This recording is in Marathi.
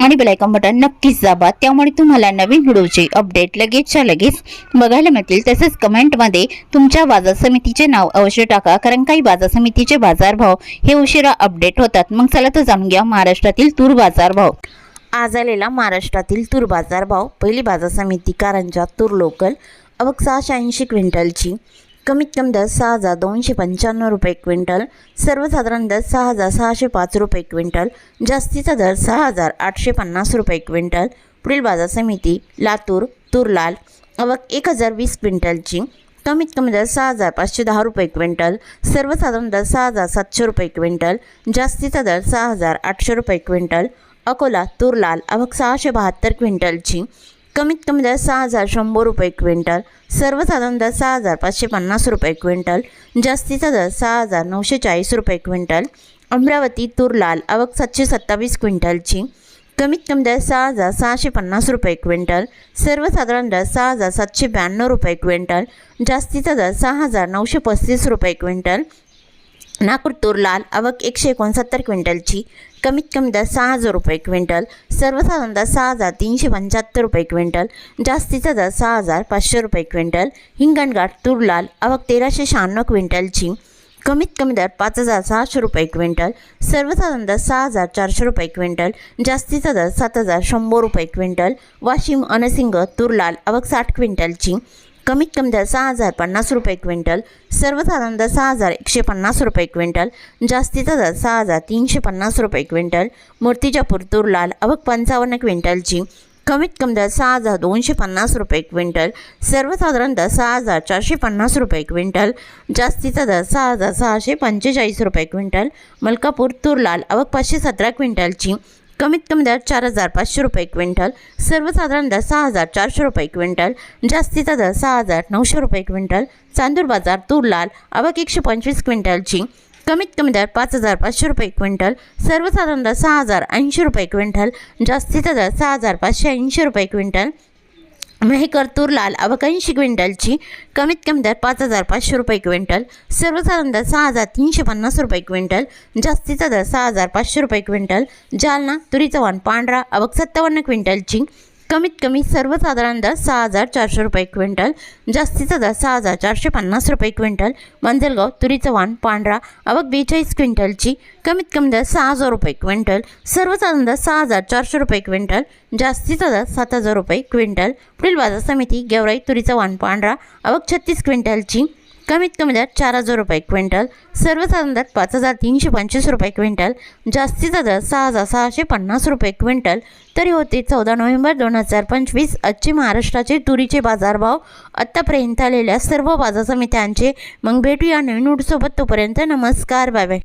आणि बेलायकॉन बटन नक्कीच दाबा. त्यामुळे तुम्हाला नवीन व्हिडिओचे अपडेट लगेचच्या लगेच बघायला मिळतील. तसेच कमेंटमध्ये तुमच्या बाजार समितीचे नाव अवश्य टाका कारण काही बाजार समितीचे बाजारभाव हे उशिरा अपडेट होतात. मग चला तर जाणून घ्या महाराष्ट्रातील तूर बाजारभाव. आज आलेला महाराष्ट्रातील तूर बाजारभाव पहिली बाजार समिती कारंजा तूर लोकल अवक सहाशे ऐंशी क्विंटलची. कमीत कमी दर सहा हजार दोनशे पंच्याण्णव रुपये क्विंटल सर्वसाधारण दर सहा हजार सहाशे पाच रुपये क्विंटल जास्तीचा दर सहा हजार आठशे पन्नास रुपये क्विंटल. पुढील बाजार समिती लातूर तुरलाल अवक एक हजार वीस क्विंटलची कमीत कमी दर सहा हजार पाचशे दहा रुपये क्विंटल सर्वसाधारण दर सहा हजार सातशे रुपये क्विंटल जास्तीचा दर सहा हजार आठशे रुपये क्विंटल. अकोला तुरलाल अवक सहाशे बहात्तर क्विंटलची कमीत कमी दर सहा हजार शंभर रुपये क्विंटल सर्वसाधारण दर सहा हजार पाचशे पन्नास रुपये क्विंटल जास्तीचा दर सहा हजार नऊशे चाळीस रुपये क्विंटल अमरावती तुरलाल आवक सातशे सत्तावीस क्विंटलची कमीत कमी दर सहा हजार सहाशे पन्नास रुपये क्विंटल सर्वसाधारण दर सहा हजार सातशे ब्याण्णव रुपये क्विंटल जास्तीचा दर सहा हजार नऊशे पस्तीस रुपये क्विंटल नागपूर तूर लाल आवक एकशे एकोणसत्तर क्विंटलची कमीत कमी दर सहा हजार रुपये क्विंटल सर्वसाधारण दर सहा हजार तीनशे पंच्याहत्तर रुपये क्विंटल जास्तीचा दर सहा हजार पाचशे रुपये क्विंटल हिंगणघाट तूर लाल आवक तेराशे शहाण्णव क्विंटलची कमीत कमी दर पाच हजार सहाशे रुपये क्विंटल सर्वसाधारण दर सहा हजार चारशे रुपये क्विंटल जास्तीचा दर सात हजार शंभर रुपये क्विंटल वाशिम अनसिंग तुरलाल आवक साठ क्विंटलची कमीत कमी दर सहा हजार पन्नास रुपये क्विंटल सर्वसाधारण दर सहा हजार एकशे पन्नास रुपये क्विंटल जास्तीचा दर सहा हजार तीनशे पन्नास रुपये क्विंटल मूर्तिजापूर तुरलाल अवक पंचावन्न क्विंटलची कमीत कमी दर सहा हजार दोनशे पन्नास रुपये क्विंटल सर्वसाधारण दर सहा हजार चारशे पन्नास रुपये क्विंटल जास्तीचा दर सहा हजार सहाशे पंचेचाळीस रुपये क्विंटल मलकापूर तुरलाल अवघ पाचशे सतरा क्विंटलची कमीत कमी दर चार हजार पाचशे रुपये क्विंटल सर्वसाधारण दर सहा हजार चारशे रुपये क्विंटल जास्तीचा दर सहा हजार नऊशे रुपये क्विंटल चांदूर बाजार तूर लाल अवक एकशे पंचवीस क्विंटलची कमीत कमी दर पाच हजार पाचशे रुपये क्विंटल सर्वसाधारण दर सहा हजार ऐंशी रुपये क्विंटल जास्तीचा दर सहा हजार पाचशे ऐंशी रुपये क्विंटल मेहकर तूर लाल अवकांशी क्विंटलची कमीत कमी दर पाच हजार पाचशे रुपये क्विंटल सर्वसाधारण दर सहा हजार तीनशे पन्नास रुपये क्विंटल जास्तीचा दर सहा हजार पाचशे रुपये क्विंटल जालना तुरीचा वाण पांढरा अवक सत्तावन्न क्विंटलची कमीत कमी सर्वसाधारण दर सहा हजार चारशे रुपये क्विंटल जास्तीचा दर सहा हजार चारशे पन्नास रुपये क्विंटल मंजलगाव तुरीचं वाण पांढरा आवक बेचाळीस क्विंटलची कमीत कमी दर सहा हजार रुपये क्विंटल सर्वसाधारण दर सहा हजार चारशे रुपये क्विंटल जास्तीचा दर सात हजार रुपये क्विंटल. पुढील बाजार समिती गेवराई तुरीचं वाण पांढरा आवक छत्तीस क्विंटलची कमीत कमी दर चार हजार रुपये क्विंटल. सर्वसाधारण दर पाच हजार तीनशे पंचवीस रुपये क्विंटल. जास्तीचा दर सहा हजार सहाशे पन्नास रुपये क्विंटल. तरी होते चौदा नोव्हेंबर दोन हजार पंचवीस. आजचे महाराष्ट्राचे तुरीचे बाजारभाव आत्तापर्यंत आलेल्या सर्व बाजार समित्यांचे. मग भेटूया नवीन सोबत तोपर्यंत नमस्कार बाय बाय.